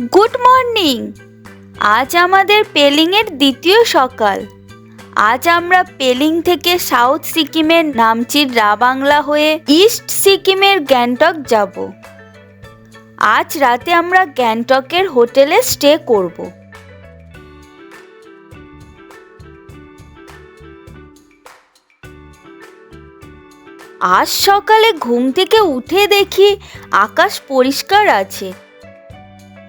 Good morning. আজ আমাদের পেলিংয়ের দ্বিতীয় সকাল। আজ আমরা পেলিং থেকে সাউথ সিকিমের নামচির রাবাংলা হয়ে ইস্ট সিকিমের গ্যাংটক যাব। আজ রাতে আমরা গ্যাংটকের হোটেলে স্টে করব। আজ সকালে ঘুম থেকে উঠে দেখি আকাশ পরিষ্কার আছে।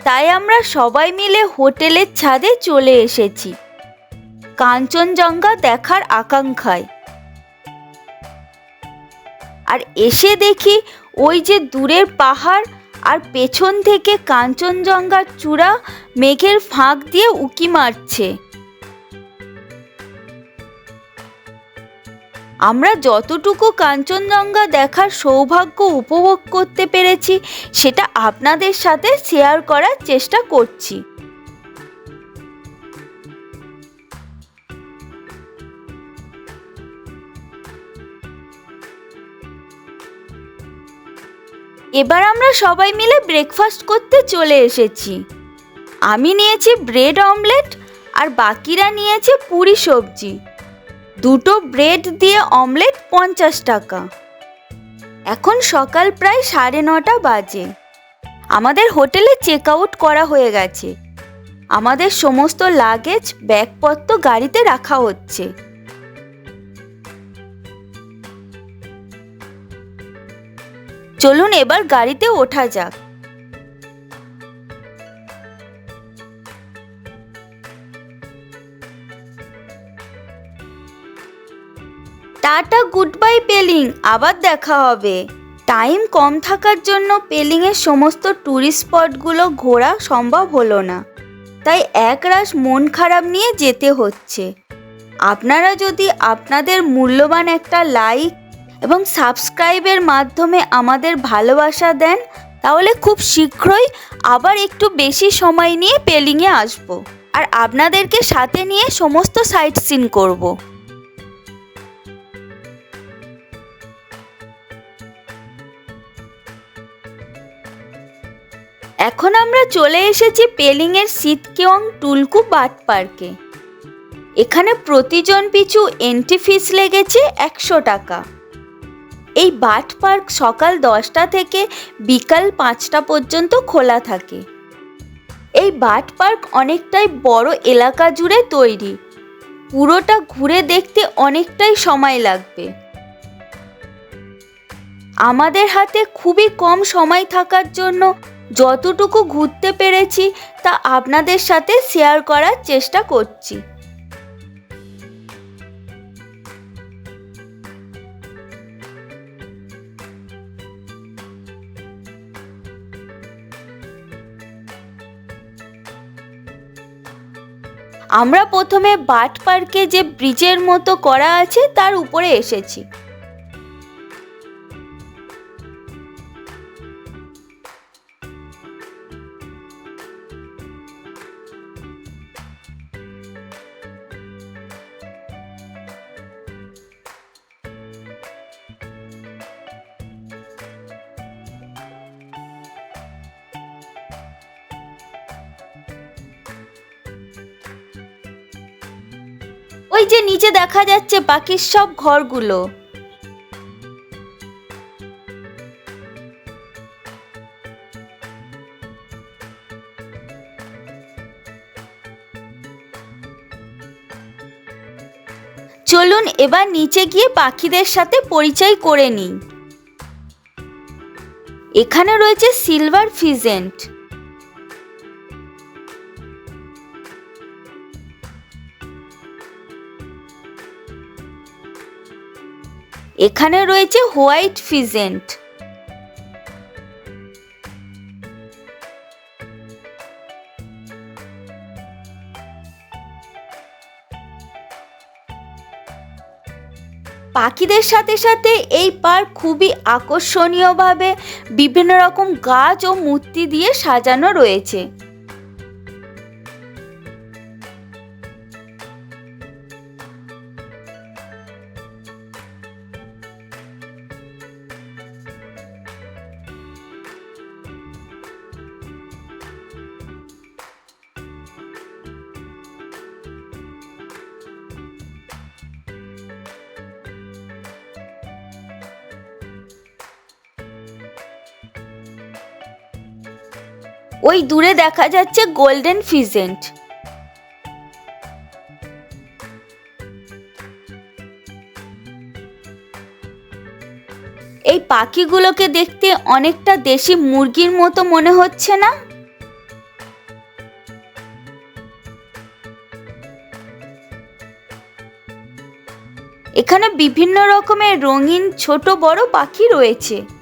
তাই আমরা সবাই মিলে হোটেলের ছাদে চলে এসেছি। কাঞ্চনজঙ্ঘা দেখার আকাঙ্ক্ষায়। আর এসে দেখি ওই যে দূরের পাহাড় আর পেছন থেকে কাঞ্চনজঙ্ঘার চূড়া মেঘের ফাঁক দিয়ে উকি মারছে। আমরা যতটুকু কাঞ্চনজঙ্ঘা দেখার সৌভাগ্য উপভোগ করতে পেরেছি, সেটা আপনাদের সাথে শেয়ার করার চেষ্টা করছি। এবার আমরা সবাই মিলে ব্রেকফাস্ট করতে চলে এসেছি। আমি নিয়েছি ব্রেড অমলেট আর বাকিরা নিয়েছে পুরি সবজি। দুটো ব্রেড দিয়ে অমলেট পঞ্চাশ টাকা। এখন সকাল প্রায় সাড়ে নটা বাজে। আমাদের হোটেলে চেক আউট করা হয়ে গেছে। আমাদের সমস্ত লাগেজ, ব্যাগপত্র গাড়িতে রাখা হচ্ছে। চলুন এবার গাড়িতে ওঠা যাক। Tata good bye Pelling. আবার দেখা হবে। টাইম কম থাকার জন্য পেলিংয়ের সমস্ত ট্যুরিস্ট স্পটগুলো ঘোরা সম্ভব হলো না। তাই একরাশ মন খারাপ নিয়ে যেতে হচ্ছে। আপনারা যদি আপনাদের মূল্যবান একটা লাইক এবং সাবস্ক্রাইবের মাধ্যমে আমাদের ভালোবাসা দেন, তাহলে খুব শীঘ্রই আবার একটু বেশি সময় নিয়ে পেলিংয়ে আসব। আর আপনাদেরকে সাথে নিয়ে সমস্ত সাইট সিন করব। এখন আমরা চলে এসেছি পেলিংয়ের সিটকেওয়াং টুলকু বাট পার্কে। এখানে প্রতিজন পিছু এন্ট্রি ফিস লেগেছে একশো টাকা। এই বাট পার্ক সকাল দশটা থেকে বিকাল পাঁচটা পর্যন্ত খোলা থাকে। এই বাট পার্ক অনেকটাই বড় এলাকা জুড়ে তৈরি। পুরোটা ঘুরে দেখতে অনেকটাই সময় লাগবে। আমাদের হাতে খুবই কম সময় থাকার জন্য যতটুকু ঘুরতে পেরেছি তা আপনাদের সাথে শেয়ার করার চেষ্টা করছি। আমরা প্রথমে বাট পার্কে যে ব্রিজের মতো করা আছে তার উপরে এসেছি। যে নিচে দেখা যাচ্ছে বাকির সব ঘরগুলো। চলুন এবার নিচে গিয়ে পাখিদের সাথে পরিচয় করে নিই। এখানে রয়েছে সিলভার ফিজেন্ট। এখানে রয়েছে হোয়াইট ফিজেন্ট। পাখিদের সাথে সাথে এই পার্ক খুবই আকর্ষণীয়ভাবে বিভিন্ন রকম গাছ ও মূর্তি দিয়ে সাজানো রয়েছে। ওই দূরে দেখা যাচ্ছে গোল্ডেন ফিজেন্ট এই পাখিগুলোকে দেখতে অনেকটা দেশি মুরগির মতো মনে হচ্ছে না? এখানে বিভিন্ন রকমের রঙিন ছোট বড় পাখি রয়েছে।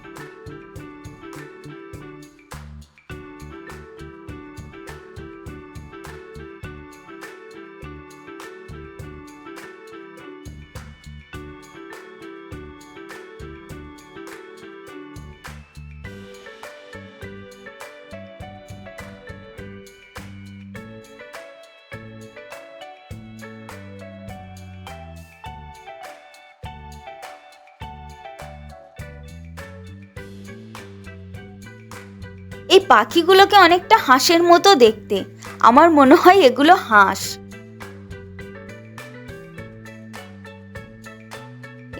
এই পাখিগুলোকে অনেকটা হাঁসের মতো দেখতে। আমার মনে হয় এগুলো হাঁস।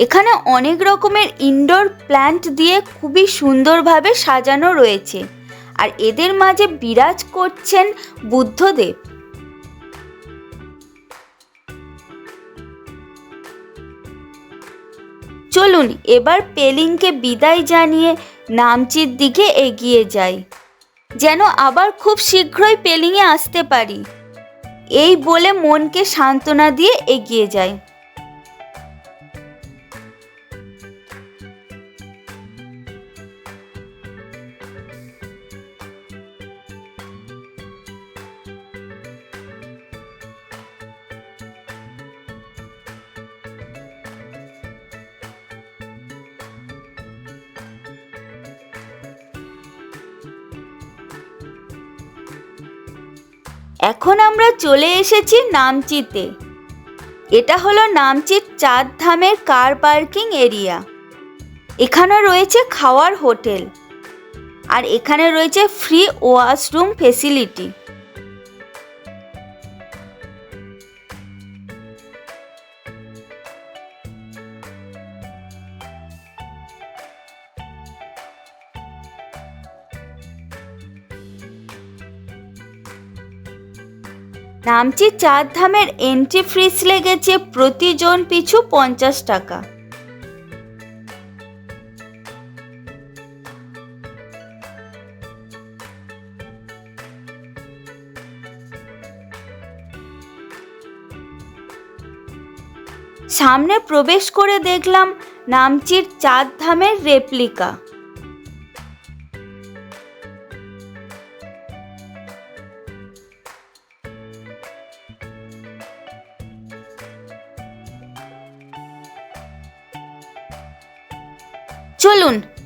এখানে অনেক রকমের ইনডোর প্ল্যান্ট দিয়ে খুবই সুন্দরভাবে সাজানো রয়েছে। আর এদের মাঝে বিরাজ করছেন বুদ্ধদেব। চলুন, এবার পেলিংকে বিদায় জানিয়ে নামচির দিকে এগিয়ে যাই। যেন আবার খুব শীঘ্রই পেলিংয়ে আসতে পারি। এই বলে মনকে সান্ত্বনা দিয়ে এগিয়ে যায়। এখন আমরা চলে এসেছি নামচিতে। এটা হলো নামচির চার ধামের কার পার্কিং এরিয়া। এখানে রয়েছে খাওয়ার হোটেল। আর এখানে রয়েছে ফ্রি ওয়াশরুম ফেসিলিটি। নামচি চার ধামের এন্ট্রি ফিস লেগেছে প্রতিজন পিছু পঞ্চাশ টাকা। সামনে প্রবেশ করে দেখলাম নামচির চার ধামের রেপ্লিকা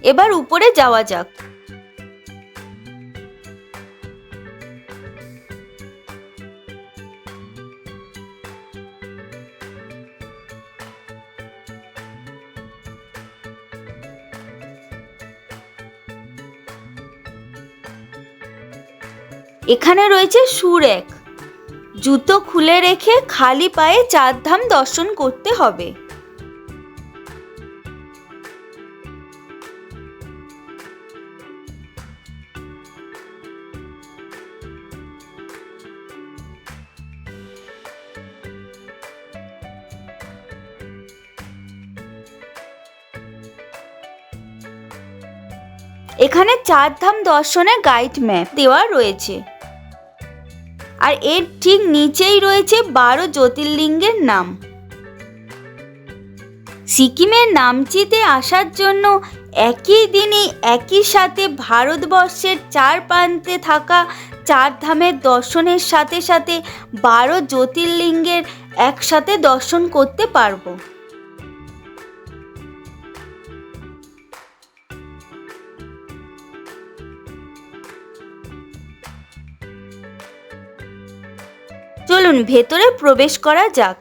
এবার উপরে যাওয়া যাক। এখানে রয়েছে সুরেক। জুতো খুলে রেখে খালি পায়ে চার ধাম দর্শন করতে হবে। এখানে চার ধাম দর্শনের গাইড ম্যাপ দেওয়া রয়েছে। আর এর ঠিক নিচেই রয়েছে বারো জ্যোতির্লিঙ্গের নাম। সিকিমের নামচিতে আসার জন্য একই দিনই একই সাথে ভারতবর্ষের চার প্রান্তে থাকা চার ধামের দর্শনের সাথে সাথে বারো জ্যোতির্লিঙ্গের একসাথে দর্শন করতে পারব। চলুন ভেতরে প্রবেশ করা যাক।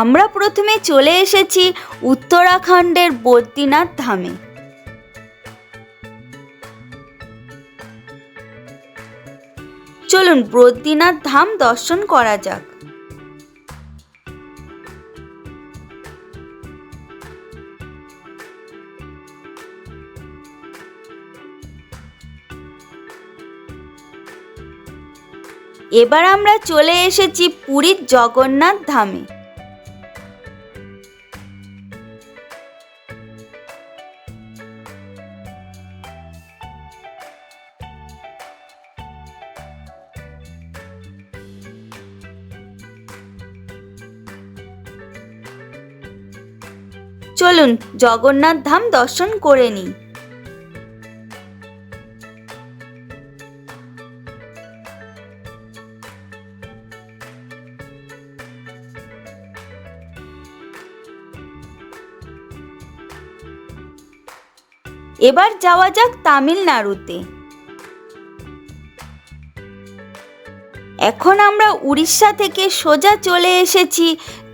আমরা প্রথমে চলে এসেছি উত্তরাখণ্ডের বদ্রীনাথ ধামে। চলুন বদ্রীনাথ ধাম দর্শন করা যাক। এবার আমরা চলে এসেছি পুরীর জগন্নাথ ধামে। চলুন জগন্নাথ ধাম দর্শন করে নিই। এবার যাওয়া যাক তামিলনাড়ুতে। এখন আমরা উড়িষ্যা থেকে সোজা চলে এসেছি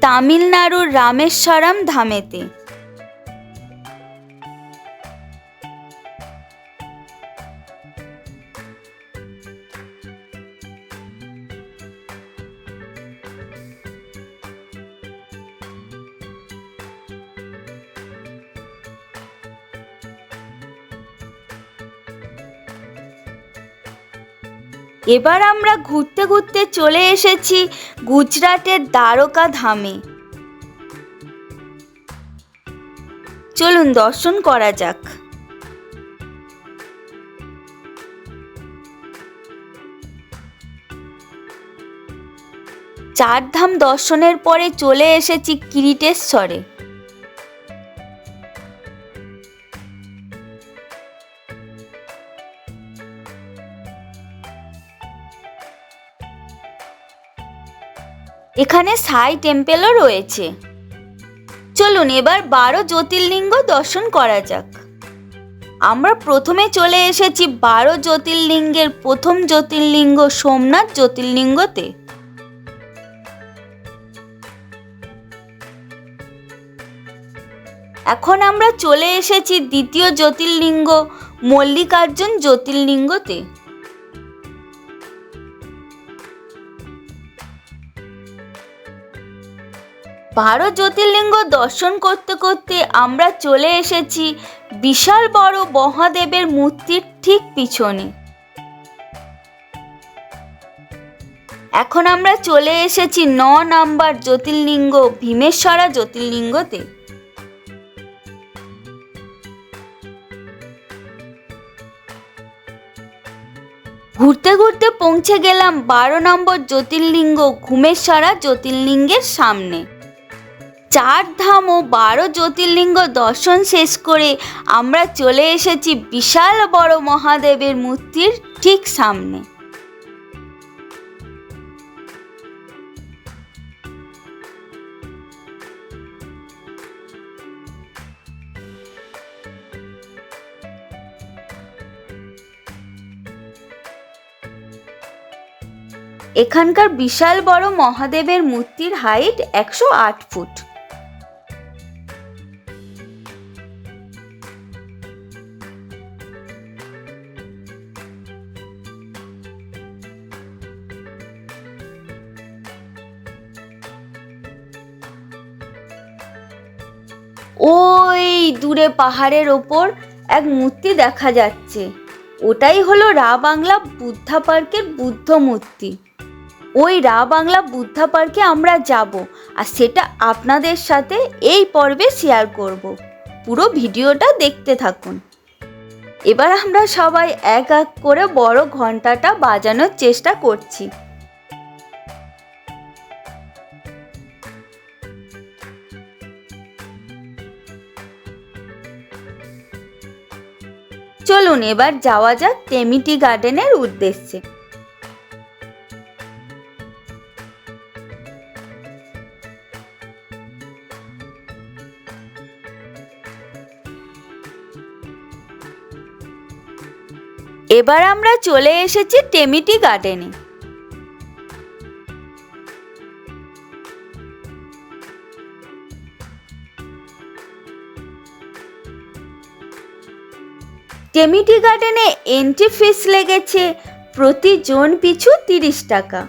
তামিলনাড়ুর রামেশ্বরম ধামেতে। এবার আমরা ঘুরতে ঘুরতে চলে এসেছি গুজরাটের দ্বারকা ধামে। চলুন দর্শন করা যাক। চার ধাম দর্শনের পরে চলে এসেছি কিরিটেশ্বরে। এখানে সাই টেম্পেলও রয়েছে। চলুন এবার বারো জ্যোতির্লিঙ্গ দর্শন করা যাক। আমরা প্রথমে চলে এসেছি বারো জ্যোতির্লিঙ্গের প্রথম জ্যোতির্লিঙ্গ সোমনাথ জ্যোতির্লিঙ্গতে। এখন আমরা চলে এসেছি দ্বিতীয় জ্যোতির্লিঙ্গ মল্লিকার্জুন জ্যোতির্লিঙ্গতে। বারো জ্যোতির্লিঙ্গ দর্শন করতে করতে আমরা চলে এসেছি বিশাল বড় মহাদেবের মূর্তির ঠিক পিছনে। এখন আমরা চলে এসেছি ন নাম্বার জ্যোতির্লিঙ্গ, ভীমেশ্বরা জ্যোতির্লিঙ্গতে। ঘুরতে ঘুরতে পৌঁছে গেলাম বারো নম্বর জ্যোতির্লিঙ্গ, ঘুমেশ্বরা জ্যোতির্লিঙ্গের সামনে। চার ধাম ও বারো জ্যোতির্লিঙ্গ দর্শন শেষ করে আমরা চলে এসেছি বিশাল বড় মহাদেবের মূর্তির ঠিক সামনে। এখানকার বিশাল বড় মহাদেবের মূর্তির হাইট একশো আট ফুট। দূরে পাহাড়ের ওপর এক মূর্তি দেখা যাচ্ছে। ওটাই হলো রা বাংলা বুদ্ধা পার্কের বুদ্ধ মূর্তি। ওই রা বাংলা বুদ্ধা পার্কে আমরা যাব আর সেটা আপনাদের সাথে এই পর্বে শেয়ার করব। পুরো ভিডিওটা দেখতে থাকুন। এবার আমরা সবাই এক এক করে বড় ঘন্টাটা বাজানোর চেষ্টা করছি। চলুন এবার যাওয়া যাক টেমিটি গার্ডেনের উদ্দেশ্যে। এবার আমরা চলে এসেছি টেমিটি গার্ডেনে। টেমিটি গার্ডেনে এন্ট্রি ফিস লেগেছে প্রতি জন পিছু তিরিশ টাকা।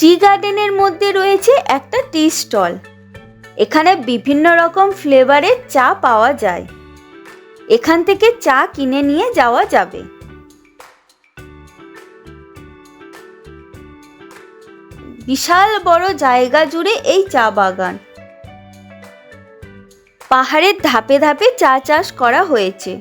টি গার্ডেনের মধ্যে রয়েছে একটা টি স্টল। এখানে বিভিন্ন রকম ফ্লেভারের চা পাওয়া যায়। এখান থেকে চা কিনে নিয়ে যাওয়া যাবে। বিশাল বড় জায়গা জুড়ে এই চা বাগান। পাহাড়ের ধাপে ধাপে চা চাষ করা হয়েছে।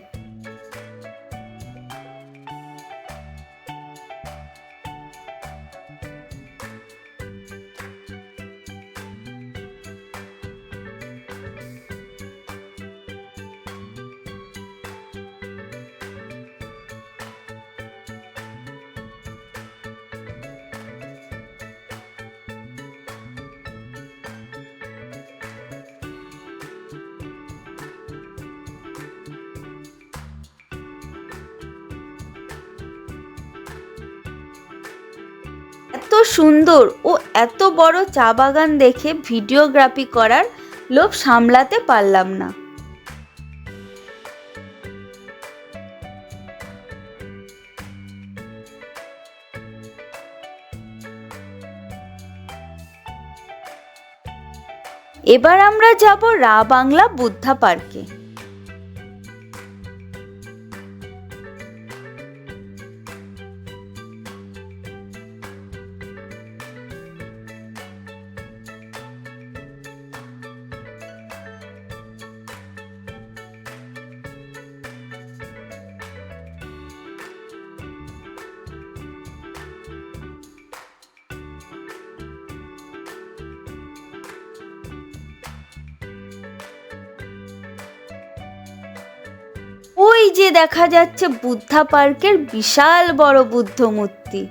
এত সুন্দর ও এত বড় চা বাগান দেখে ভিডিওগ্রাফি করার লোভ সামলাতে পারলাম না। এবার আমরা যাব রা বাংলা বুদ্ধা পার্কে। যে দেখা যাচ্ছে বুদ্ধা পার্কের বিশাল বড় বুদ্ধ মূর্তি।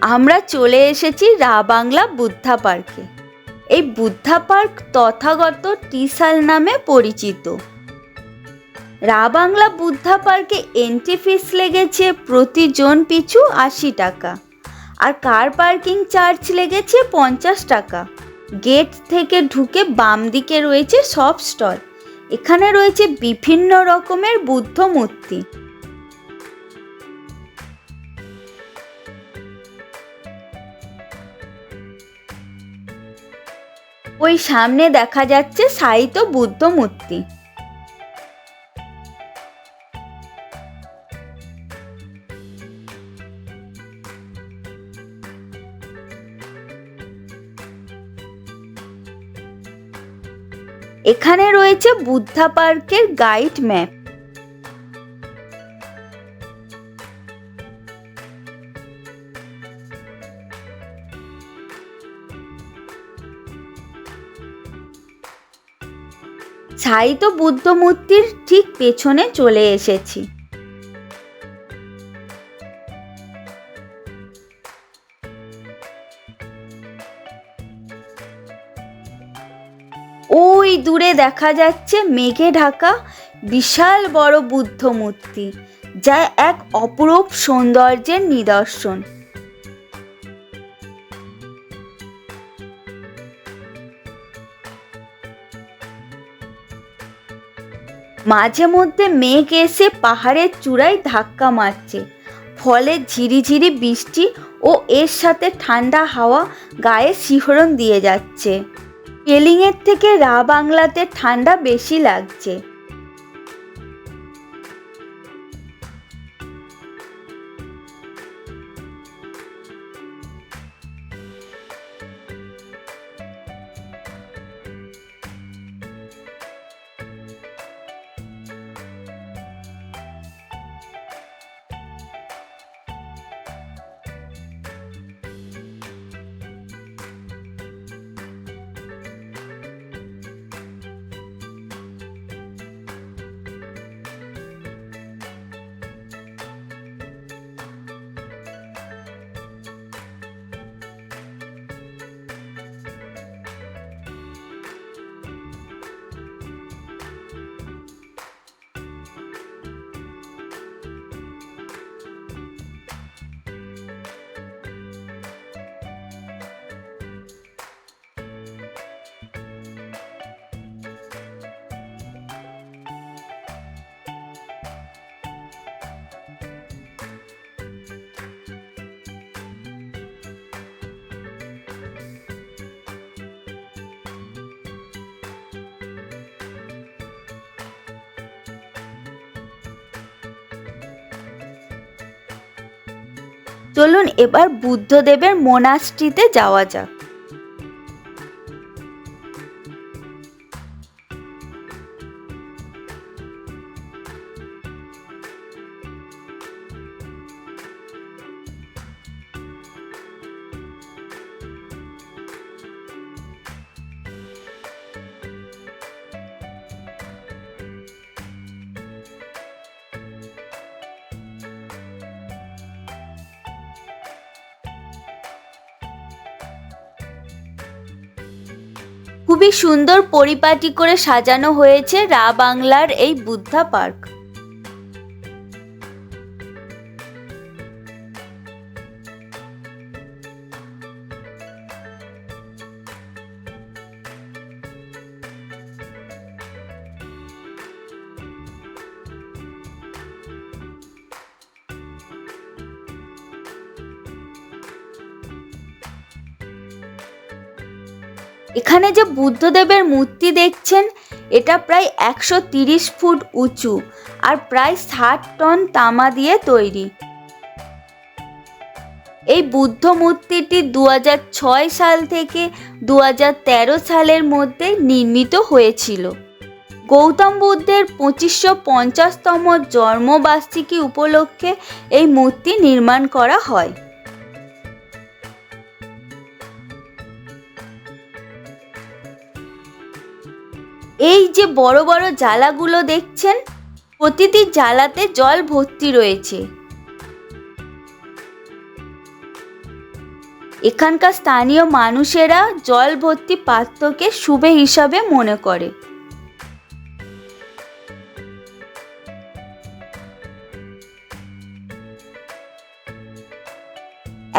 আমরা চলে এসেছি রা বাংলা বুদ্ধা পার্কে। এই বুদ্ধা পার্ক তথাগত টিসাল নামে পরিচিত। রা বাংলা বুদ্ধা পার্কে এন্ট্রি ফিস লেগেছে প্রতি জন পিছু আশি টাকা। আর কার পার্কিং চার্জ লেগেছে পঞ্চাশ টাকা। গেট থেকে ঢুকে বাম দিকে রয়েছে সব স্টল এখানে রয়েছে বিভিন্ন রকমের বুদ্ধ মূর্তি। ওই সামনে দেখা যাচ্ছে সাহিত্য বুদ্ধ মূর্তি। এখানে রয়েছে বুদ্ধা পার্কের গাইড ম্যাপ ছাইত বুদ্ধ মূর্তির ঠিক পেছনে চলে এসেছি। দূরে দেখা যাচ্ছে মেঘে ঢাকা বিশাল বড় বুদ্ধ মূর্তি, যা এক অপরূপ সৌন্দর্যের নিদর্শন। মাঝে মধ্যে মেঘ এসে পাহাড়ের চূড়ায় ধাক্কা মারছে। ফলে ঝিরিঝিরি বৃষ্টি ও এর সাথে ঠান্ডা হাওয়া গায়ে শিহরণ দিয়ে যাচ্ছে। পেলিংয়ের থেকে রা বাংলাতে ঠান্ডা বেশি লাগছে। চলুন এবার বুদ্ধদেবের মোনাস্ট্রিতে যাওয়া যাক। খুবই সুন্দর পরিপাটি করে সাজানো হয়েছে রা বাংলার এই বুদ্ধা পার্ক। এখানে যে বুদ্ধদেবের মূর্তি দেখছেন, এটা প্রায় একশো তিরিশ ফুট উঁচু আর প্রায় ষাট টন তামা দিয়ে তৈরি। এই বুদ্ধ মূর্তিটি দু ছয় সাল থেকে দু তেরো সালের মধ্যে নির্মিত হয়েছিল। গৌতম বুদ্ধের পঁচিশশো পঞ্চাশতম জন্মবার্ষিকী উপলক্ষে এই মূর্তি নির্মাণ করা হয়। এই যে বড় বড় জালাগুলো দেখছেন, প্রতিটি জালাতে জল ভর্তি রয়েছে। এখানকার স্থানীয় মানুষেরা জল ভর্তি পাত্রকে শুভে হিসাবে মনে করে।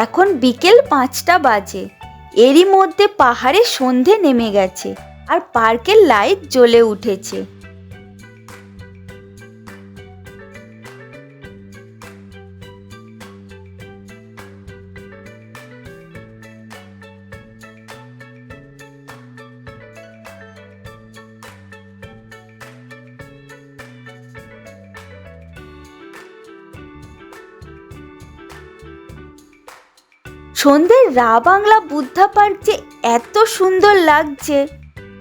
এখন বিকেল পাঁচটা বাজে। এরই মধ্যে পাহাড়ে সন্ধে নেমে গেছে। আর পার্কের লাইট জ্বলে উঠেছে। সন্ধ্যের রা বাংলা বুদ্ধা পার্ক যে এত সুন্দর লাগছে।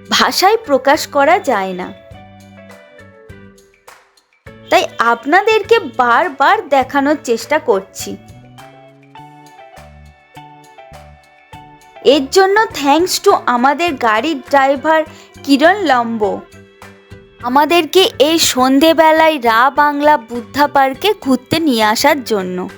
ভাষায় প্রকাশ করা যায় না। তাই আপনাদেরকে বারবার দেখানোর চেষ্টা করছি। এর জন্য থ্যাঙ্কস টু আমাদের গাড়ির ড্রাইভার কিরণ লম্ব। আমাদেরকে এই সন্ধেবেলায় রা বাংলা বুদ্ধা পার্কে ঘুরতে নিয়ে আসার জন্য।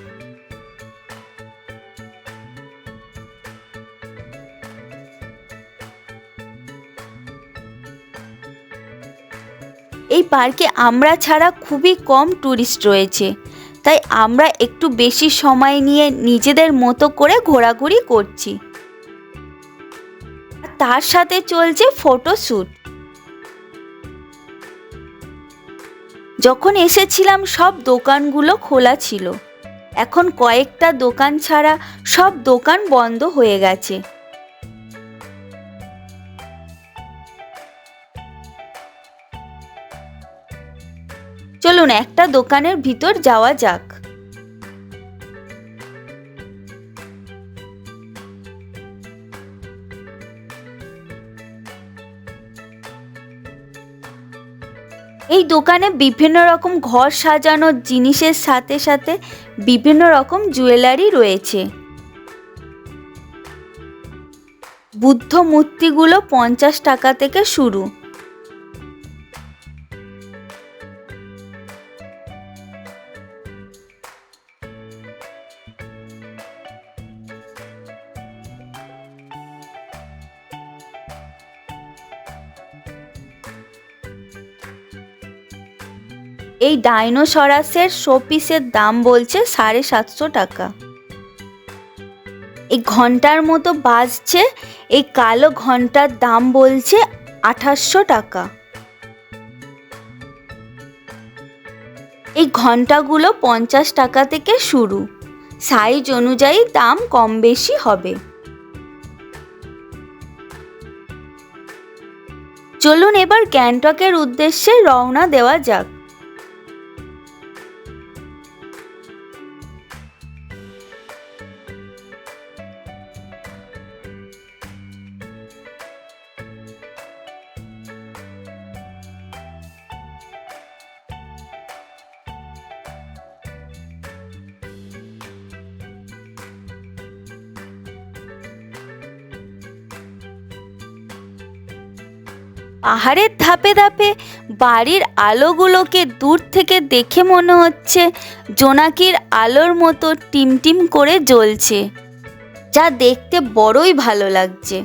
এই পার্কে আমরা ছাড়া খুবই কম ট্যুরিস্ট রয়েছে। তাই আমরা একটু বেশি সময় নিয়ে নিজেদের মতো করে ঘোরাঘুরি করছি। তার সাথে চলছে ফটোশ্যুট যখন এসেছিলাম, সব দোকানগুলো খোলা ছিল। এখন কয়েকটা দোকান ছাড়া সব দোকান বন্ধ হয়ে গেছে। চলুন একটা দোকানের ভিতর যাওয়া যাক। এই দোকানে বিভিন্ন রকম ঘর সাজানোর জিনিসের সাথে সাথে বিভিন্ন রকম জুয়েলারি রয়েছে। বুদ্ধ মূর্তিগুলো পঞ্চাশ টাকা থেকে শুরু। ডাইনোসরাসের শোপিসের দাম বলছে সাড়ে সাতশো টাকা। এই ঘণ্টার মতো বাজছে, এই কালো ঘণ্টার দাম বলছে আঠাশশো টাকা। এই ঘন্টাগুলো পঞ্চাশ টাকা থেকে শুরু। সাইজ অনুযায়ী দাম কম বেশি হবে। চলুন এবার গ্যাংটকের উদ্দেশ্যে রওনা দেওয়া যাক। পাহাড়ের ধাপে ধাপে বাড়ির আলোগুলোকে দূর থেকে দেখে মনে হচ্ছে জোনাকির আলোর মতো টিমটিম করে জ্বলছে, যা দেখতে বড়ই ভালো লাগছে।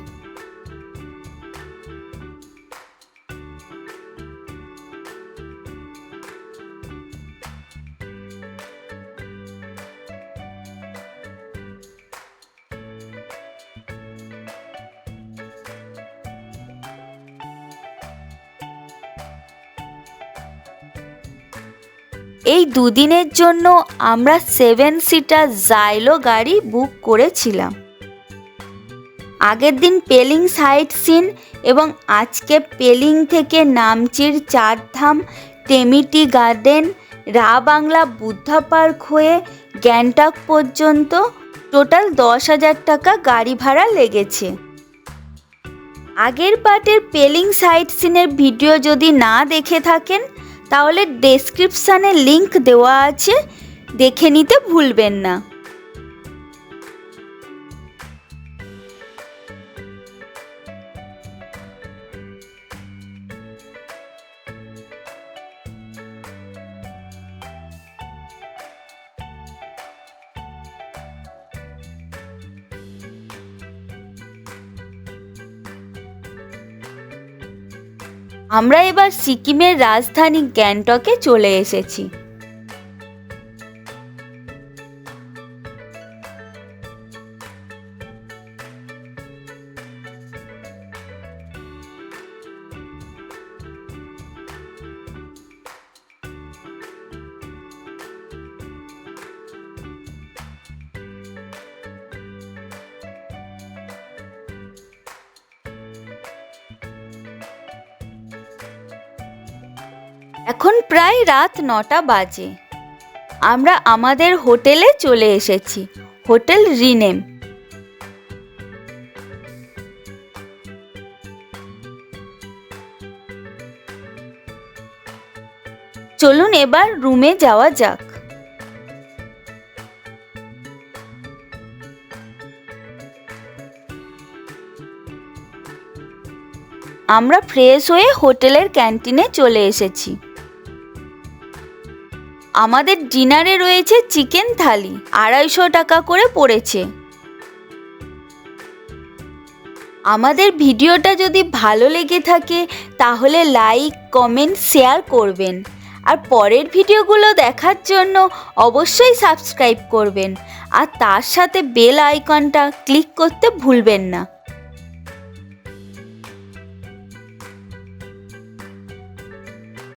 এই দুদিনের জন্য আমরা সেভেন সিটার জাইলো গাড়ি বুক করেছিলাম। আগের দিন পেলিং সাইট সিন এবং আজকে পেলিং থেকে নামচির চারধাম টেমিটি গার্ডেন রা বাংলা বুদ্ধা পার্ক হয়ে গ্যাংটক পর্যন্ত টোটাল দশ হাজার টাকা গাড়ি ভাড়া লেগেছে। আগের পার্টের পেলিং সাইট সিনের ভিডিও যদি না দেখে থাকেন তাহলে ডেসক্রিপশানে লিংক দেওয়া আছে দেখে নিতে ভুলবেন না। আমরা এবার সিকিমের রাজধানী গ্যাংটকে চলে এসেছি। রাত নটা বাজে। আমরা আমাদের হোটেলে চলে এসেছি, হোটেল রিনেম। চলুন এবার রুমে যাওয়া যাক। আমরা ফ্রেশ হয়ে হোটেলের ক্যান্টিনে চলে এসেছি। আমাদের ডিনারে রয়েছে চিকেন থালি, আড়াইশো টাকা করে পড়েছে। আমাদের ভিডিওটা যদি ভালো লেগে থাকে, তাহলে লাইক, কমেন্ট, শেয়ার করবেন। আর পরের ভিডিওগুলো দেখার জন্য অবশ্যই সাবস্ক্রাইব করবেন। আর তার সাথে বেল আইকনটা ক্লিক করতে ভুলবেন না।